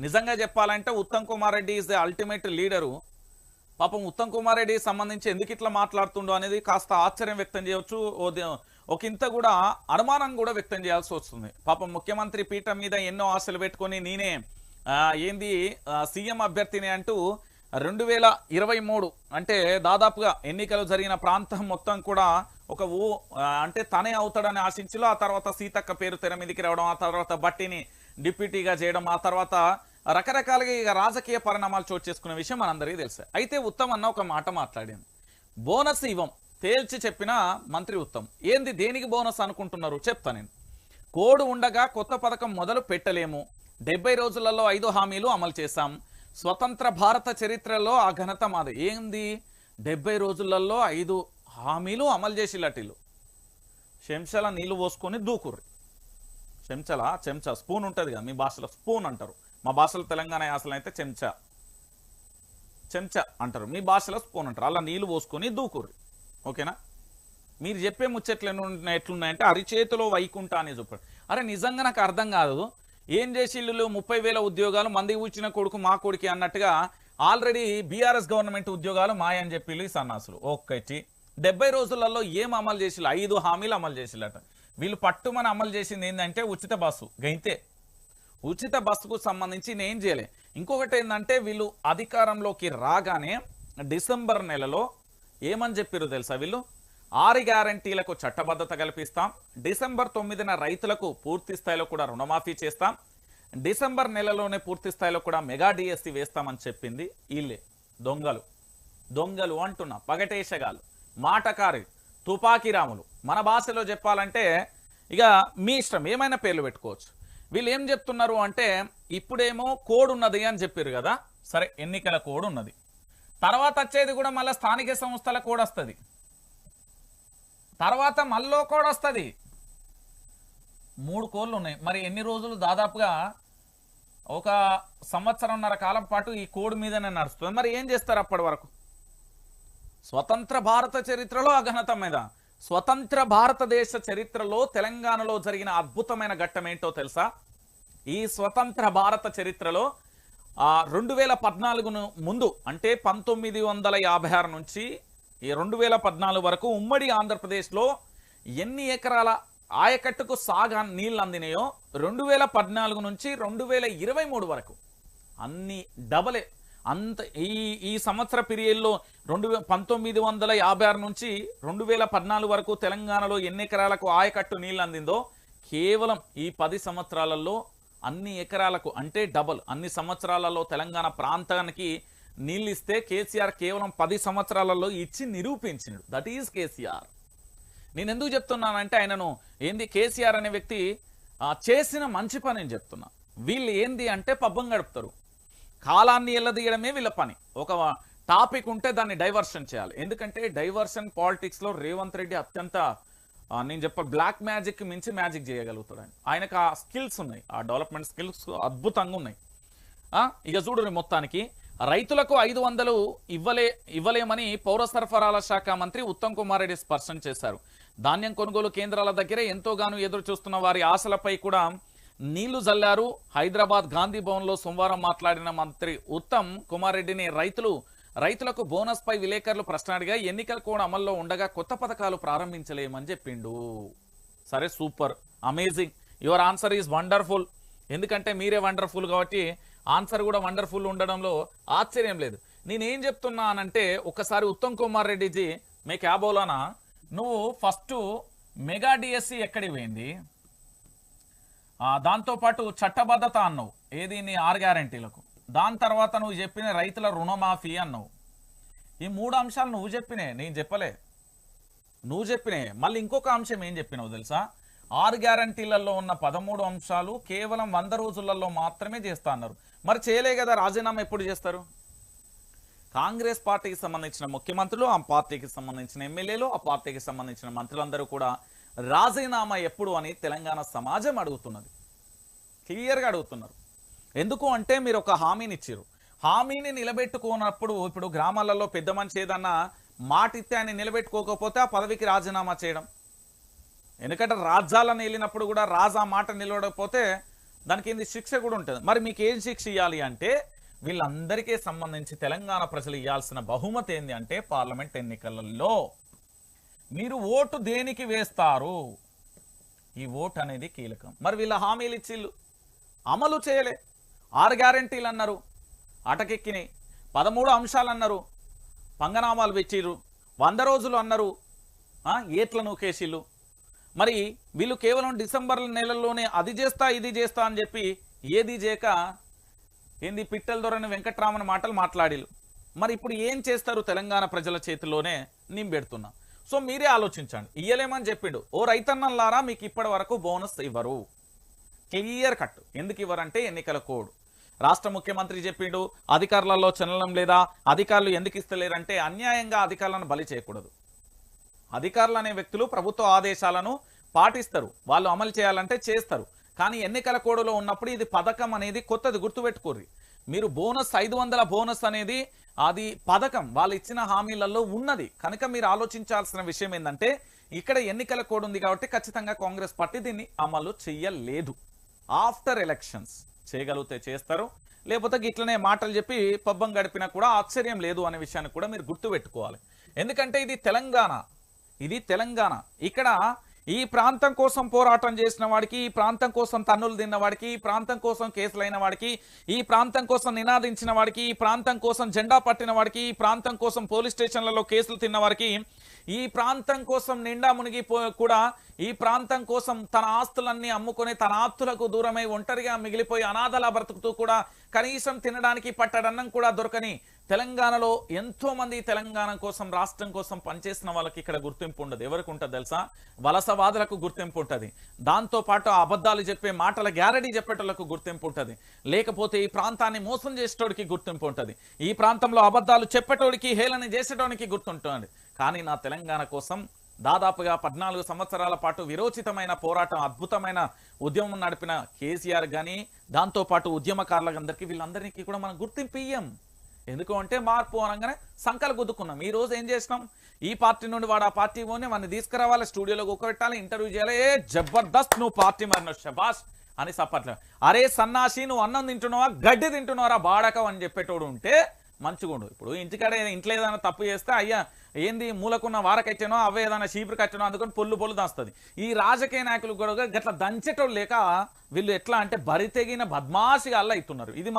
నిజంగా చెప్పాలంటే Uttam Kumar Reddy is the ultimate leader పాపం ఉత్తమ్ కుమార్ రెడ్డి సంబంధించి ఎందుకు ఇట్లా మాట్లాడుతుండో అనేది కాస్త ఆశ్చర్యం వ్యక్తం చేయవచ్చు ఓ ఒక ఇంత కూడా అనుమానం కూడా వ్యక్తం చేయాల్సి వస్తుంది. పాపం ముఖ్యమంత్రి పీఠం మీద ఎన్నో ఆశలు పెట్టుకొని నేనే ఏంది సీఎం అభ్యర్థిని అంటూ రెండు వేల ఇరవై మూడు అంటే దాదాపుగా ఎన్నికలు జరిగిన ప్రాంతం మొత్తం కూడా ఒక ఊ అంటే తనే అవుతాడని ఆశించిలో ఆ తర్వాత సీతక్క పేరు తెర మీదకి రావడం ఆ తర్వాత బట్టిని డిప్యూటీగా చేయడం ఆ తర్వాత రకరకాలుగా ఇక రాజకీయ పరిణామాలు చోటు చేసుకునే విషయం మనందరికీ తెలుసు. అయితే ఉత్తమ్ అన్న ఒక మాట మాట్లాడింది. బోనస్ ఇవ్వం తేల్చి చెప్పిన మంత్రి ఉత్తమ్. ఏంది దేనికి బోనస్ అనుకుంటున్నారు? చెప్తా నేను. కోడ్ ఉండగా కొత్త పథకం మొదలు పెట్టలేము. డెబ్బై రోజులలో ఐదు హామీలు అమలు చేశాం. స్వతంత్ర భారత చరిత్రలో ఆ ఘనత మాది. ఏంది? డెబ్బై రోజులలో ఐదు హామీలు అమలు చేసి లటిలు చెంచాల నీళ్ళు పోసుకొని దూకుర్రి. చెంచాల? చెంచా. స్పూన్ ఉంటుంది కదా మీ భాషలో స్పూన్ అంటారు. మా భాషలో తెలంగాణ యాసలు అయితే చెంచా. చెంచా అంటారు. మీ భాషలో స్పూన్ అంటారు. అలా నీళ్ళు పోసుకొని దూకుర్రి. ఓకేనా? మీరు చెప్పే ముచ్చట్లు ఎట్లున్నాయంటే అరిచేతిలో వైకుంఠ అని చెప్పాడు అరే నిజంగా నాకు అర్థం కాదు. ఏం చేసి ముప్పై వేల ఉద్యోగాలు మంది కూర్చిన కొడుకు మా కొడుకు అన్నట్టుగా ఆల్రెడీ బీఆర్ఎస్ గవర్నమెంట్ ఉద్యోగాలు మాయని చెప్పి ఈ సన్నాసులు. ఒక్కటి. డెబ్బై రోజులలో ఏం అమలు చేసిళ్ళు ఐదు హామీలు అమలు చేసిళ్ళట వీళ్ళు పట్టుమని అమలు చేసింది ఏంటంటే ఉచిత బస్సు. గైతే. ఉచిత బస్సుకు సంబంధించి నేను చేయలే. ఇంకొకటి ఏంటంటే వీళ్ళు అధికారంలోకి రాగానే డిసెంబర్ నెలలో ఏమని చెప్పారు తెలుసా వీళ్ళు? ఆరు గ్యారంటీలకు చట్టబద్ధత కల్పిస్తాం. డిసెంబర్ తొమ్మిదిన రైతులకు పూర్తి స్థాయిలో కూడా రుణమాఫీ చేస్తాం. డిసెంబర్ నెలలోనే పూర్తి స్థాయిలో కూడా మెగా డిఎస్సి వేస్తామని చెప్పింది వీళ్ళే. దొంగలు. దొంగలు అంటున్నా. పగటేషగాలు మాటకారి తుపాకీ రాములు. మన భాషలో చెప్పాలంటే ఇక మీ ఇష్టం. ఏమైనా పేర్లు పెట్టుకోవచ్చు. వీళ్ళు ఏం చెప్తున్నారు అంటే ఇప్పుడేమో కోడ్ ఉన్నది అని చెప్పారు కదా. సరే ఎన్నికల కోడ్ ఉన్నది తర్వాత వచ్చేది కూడా మళ్ళీ స్థానిక సంస్థల కోడ్ వస్తుంది తర్వాత మళ్ళీ కోడ్ వస్తుంది మూడు కోళ్ళు ఉన్నాయి మరి ఎన్ని రోజులు దాదాపుగా ఒక సంవత్సరంన్నర కాలం పాటు ఈ కోడ్ మీదనే నడుస్తుంది. మరి ఏం చేస్తారు అప్పటి వరకు? స్వతంత్ర భారత చరిత్రలో అఘనత మీద. స్వతంత్ర భారతదేశ చరిత్రలో తెలంగాణలో జరిగిన అద్భుతమైన ఘట్టం ఏంటో తెలుసా? ఈ స్వతంత్ర భారత చరిత్రలో ఆ రెండు వేల పద్నాలుగును ముందు అంటే పంతొమ్మిది వందల యాభై ఆరు నుంచి ఈ రెండు వేల పద్నాలుగు వరకు ఉమ్మడి ఆంధ్రప్రదేశ్లో ఎన్ని ఎకరాల ఆయకట్టుకు సాగా నీళ్ళు అందినాయో రెండు వేల పద్నాలుగు నుంచి రెండు వేల ఇరవై మూడు వరకు. అన్ని డబలే అంత ఈ ఈ సంవత్సర పీరియడ్లో రెండు పంతొమ్మిది వందల యాభై ఆరు నుంచి రెండు వేల పద్నాలుగు వరకు తెలంగాణలో ఎన్ని ఎకరాలకు ఆయకట్టు నీళ్ళు అందిందో కేవలం ఈ పది సంవత్సరాలలో అన్ని ఎకరాలకు అంటే డబల్ అన్ని సంవత్సరాలలో తెలంగాణ ప్రాంతానికి నీళ్ళు ఇస్తే కేసీఆర్ కేవలం పది సంవత్సరాలలో ఇచ్చి నిరూపించిండు. That is KCR. నేను ఎందుకు చెప్తున్నానంటే ఆయనను ఏంది కేసీఆర్ అనే వ్యక్తి చేసిన మంచి పని అని చెప్తున్నా. వీళ్ళు ఏంది అంటే పబ్బం గడుపుతారు. కాలాన్ని ఎల్లదీయడమే వీళ్ళ పని. ఒక టాపిక్ ఉంటే దాన్ని డైవర్షన్ చేయాలి. ఎందుకంటే డైవర్షన్ పాలిటిక్స్లో రేవంత్ రెడ్డి అత్యంత నేను చెప్ప బ్లాక్ మ్యాజిక్ మించి మ్యాజిక్ చేయగలుగుతాడు ఆయన. ఆయనకు ఆ స్కిల్స్ ఉన్నాయి. ఆ డెవలప్మెంట్ స్కిల్స్ అద్భుతంగా ఉన్నాయి. ఆ, ఇక చూడు మొత్తానికి. రైతులకు ఐదు వందలు ఇవ్వలే ఇవ్వలేమని పౌర సరఫరాల శాఖ మంత్రి ఉత్తమ్ కుమార్ రెడ్డి స్పష్టం చేశారు. ధాన్యం కొనుగోలు కేంద్రాల దగ్గరే ఎంతోగానో ఎదురు చూస్తున్న వారి ఆశలపై కూడా నీళ్ళు జల్లారు. హైదరాబాద్ గాంధీ భవన్లో సోమవారం మాట్లాడిన మంత్రి ఉత్తమ్ కుమార్ రెడ్డిని రైతులు రైతులకు బోనస్ పై విలేకరులు ప్రశ్న అడిగా ఎన్నికలు కూడా అమల్లో ఉండగా కొత్త పథకాలు ప్రారంభించలేమని చెప్పిండు. సరే super. Amazing. Your answer is wonderful. ఎందుకంటే మీరే వండర్ఫుల్ కాబట్టి ఆన్సర్ కూడా వండర్ఫుల్ ఉండడంలో ఆశ్చర్యం లేదు. నేనేం చెప్తున్నానంటే ఒకసారి ఉత్తమ్ కుమార్ రెడ్డిజీ మే క్యాబోలోనా నువ్వు ఫస్ట్ మెగా డిఎస్సి ఎక్కడికి పోయింది? దాంతోపాటు చట్టబద్ధత అన్నావు. ఏది నీ ఆరు గ్యారంటీలకు? దాని తర్వాత నువ్వు చెప్పిన రైతుల రుణమాఫీ అన్నావు. ఈ మూడు అంశాలు నువ్వు చెప్పినే నేను చెప్పలే. నువ్వు చెప్పినే. మళ్ళీ ఇంకొక అంశం ఏం చెప్పినావు తెలుసా? ఆరు గ్యారంటీలలో ఉన్న పదమూడు అంశాలు కేవలం వంద రోజులలో మాత్రమే చేస్తా అన్నారు. మరి చేయలే కదా రాజీనామా ఎప్పుడు చేస్తారు? కాంగ్రెస్ పార్టీకి సంబంధించిన ముఖ్యమంత్రులు ఆ పార్టీకి సంబంధించిన ఎమ్మెల్యేలు ఆ పార్టీకి సంబంధించిన మంత్రులందరూ కూడా రాజీనామా ఎప్పుడు అని తెలంగాణ సమాజం అడుగుతున్నది. క్లియర్గా అడుగుతున్నారు. ఎందుకు అంటే మీరు ఒక హామీని ఇచ్చారు హామీని నిలబెట్టుకున్నప్పుడు ఇప్పుడు గ్రామాలలో పెద్ద మనిషి ఏదన్నా మాట ఇస్తే ఆయన నిలబెట్టుకోకపోతే ఆ పదవికి రాజీనామా చేయడం. ఎందుకంటే రాజ్యాలను వెళ్ళినప్పుడు కూడా రాజా మాట నిలవడకపోతే దానికి ఏంది శిక్ష కూడా ఉంటుంది. మరి మీకు ఏం శిక్ష ఇవ్వాలి అంటే వీళ్ళందరికీ సంబంధించి తెలంగాణ ప్రజలు ఇవ్వాల్సిన బహుమతి ఏంది అంటే పార్లమెంట్ ఎన్నికలలో మీరు ఓటు దేనికి వేస్తారు? ఈ ఓటు అనేది కీలకం. మరి వీళ్ళ హామీలు ఇచ్చిళ్ళు. అమలు చేయలే. ఆరు గ్యారంటీలు అన్నారు. అటకెక్కినాయి. పదమూడు అంశాలు అన్నారు పంగనామాలు పెట్టిరు వంద రోజులు అన్నారు. ఆ, ఏట్ల నూకేసిళ్ళు. మరి వీళ్ళు కేవలం డిసెంబర్ నెలల్లోనే అది చేస్తా ఇది చేస్తా అని చెప్పి ఏది చేయక ఏంది పిట్టల దొరని వెంకట్రామన్ మాటలు మాట్లాడిలు మరి ఇప్పుడు ఏం చేస్తారు తెలంగాణ ప్రజల చేతిలోనే నింబెడుతున్నా. సో మీరే ఆలోచించండి. ఇయ్యలేమని చెప్పిండు. ఓ రైతన్నలారా మీకు ఇప్పటి వరకు బోనస్ ఇవ్వరు. Clear cut. ఎందుకు ఇవ్వరంటే ఎన్నికల కోడ్. రాష్ట్ర ముఖ్యమంత్రి చెప్పిండు అధికారులలో చెల్లడం లేదా అధికారులు ఎందుకు ఇస్తలేరంటే అన్యాయంగా అధికారులను బలి చేయకూడదు. అధికారులు అనే వ్యక్తులు ప్రభుత్వ ఆదేశాలను పాటిస్తారు. వాళ్ళు అమలు చేయాలంటే చేస్తారు. కానీ ఎన్నికల కోడ్లో ఉన్నప్పుడు ఇది పథకం అనేది కొత్తది గుర్తుపెట్టుకోర్రి. మీరు బోనస్ ఐదు వందల బోనస్ అనేది అది పథకం. వాళ్ళు ఇచ్చిన హామీలలో ఉన్నది. కనుక మీరు ఆలోచించాల్సిన విషయం ఏంటంటే ఇక్కడ ఎన్నికల కోడ్ ఉంది కాబట్టి ఖచ్చితంగా కాంగ్రెస్ పార్టీ దీన్ని అమలు చేయలేదు. ఆఫ్టర్ ఎలక్షన్స్ చేయగలిగితే చేస్తారు. లేకపోతే ఇట్లనే మాటలు చెప్పి పబ్బం గడిపినా కూడా ఆశ్చర్యం లేదు అనే విషయాన్ని కూడా మీరు గుర్తుపెట్టుకోవాలి. ఎందుకంటే ఇది తెలంగాణ. ఇది తెలంగాణ. ఇక్కడ ఈ ప్రాంతం కోసం పోరాటం చేసిన వాడికి ఈ ప్రాంతం కోసం తన్నులు తిన్న వాడికి ఈ ప్రాంతం కోసం కేసులైన వాడికి ఈ ప్రాంతం కోసం నినాదించిన వాడికి ఈ ప్రాంతం కోసం జెండా పట్టిన వాడికి ఈ ప్రాంతం కోసం పోలీస్ స్టేషన్లలో కేసులు తిన్న వారికి ఈ ప్రాంతం కోసం నిండా మునిగి కూడా ఈ ప్రాంతం కోసం తన ఆస్తులన్నీ అమ్ముకొని తన ఆస్తులకు దూరమై ఒంటరిగా మిగిలిపోయి అనాథలా బ్రతుకుతూ కూడా కనీసం తినడానికి పట్టడన్నం కూడా దొరకని తెలంగాణలో ఎంతో మంది తెలంగాణ కోసం రాష్ట్రం కోసం పనిచేసిన వాళ్ళకి ఇక్కడ గుర్తింపు ఉండదు. ఎవరికి ఉంటుంది తెలుసా? వలసవాదులకు గుర్తింపు ఉంటుంది. దాంతో పాటు అబద్ధాలు చెప్పే మాటల గ్యారంటీ చెప్పేటోళ్ళకు గుర్తింపు ఉంటుంది. లేకపోతే ఈ ప్రాంతాన్ని మోసం చేసేటోడికి గుర్తింపు ఉంటుంది. ఈ ప్రాంతంలో అబద్ధాలు చెప్పేటోడికి హేళన చేసేటోడికి గుర్తుంటుంది కానీ నా తెలంగాణ కోసం దాదాపుగా పద్నాలుగు సంవత్సరాల పాటు విరోచితమైన పోరాటం అద్భుతమైన ఉద్యమం నడిపిన కేసీఆర్ కానీ దాంతోపాటు ఉద్యమకారులందరికీ వీళ్ళందరికీ కూడా మనం గుర్తింపు ఇయ్యం ఎందుకు అంటే మార్పు అనగానే సంకలు గుద్దుకున్నాం. ఈ రోజు ఏం చేసినాం? ఈ పార్టీ నుండి వాడు ఆ పార్టీ పోని వాడిని తీసుకురావాలి స్టూడియోలో కూకబెట్టాలి ఇంటర్వ్యూ చేయాలి. ఏ జబర్దస్త్ నువ్వు పార్టీ మారిన షబాస్ అని సప్పట్లే. అరే సన్నాసి నువ్వు అన్నం తింటున్నావా గడ్డి తింటున్నావా బాడకం అని చెప్పేటోడు ఉంటే మంచిగుండు. ఇప్పుడు ఇంటికాడ ఇంట్లో ఏదైనా తప్పు చేస్తే అయ్యా ఏంది? మూలకున్న వారకైతేనో అవే ఏదైనా చీపురు కట్టనో అందుకని పొల్లు పొల్లు దాస్తుంది. ఈ రాజకీయ నాయకులు కూడా గట్ల దంచేటోళ్ళు లేక వీళ్ళు ఎట్లా అంటే బరితెగిన బద్మాసిగా బద్మాషిగా అల్ల అవుతున్నారు ఇది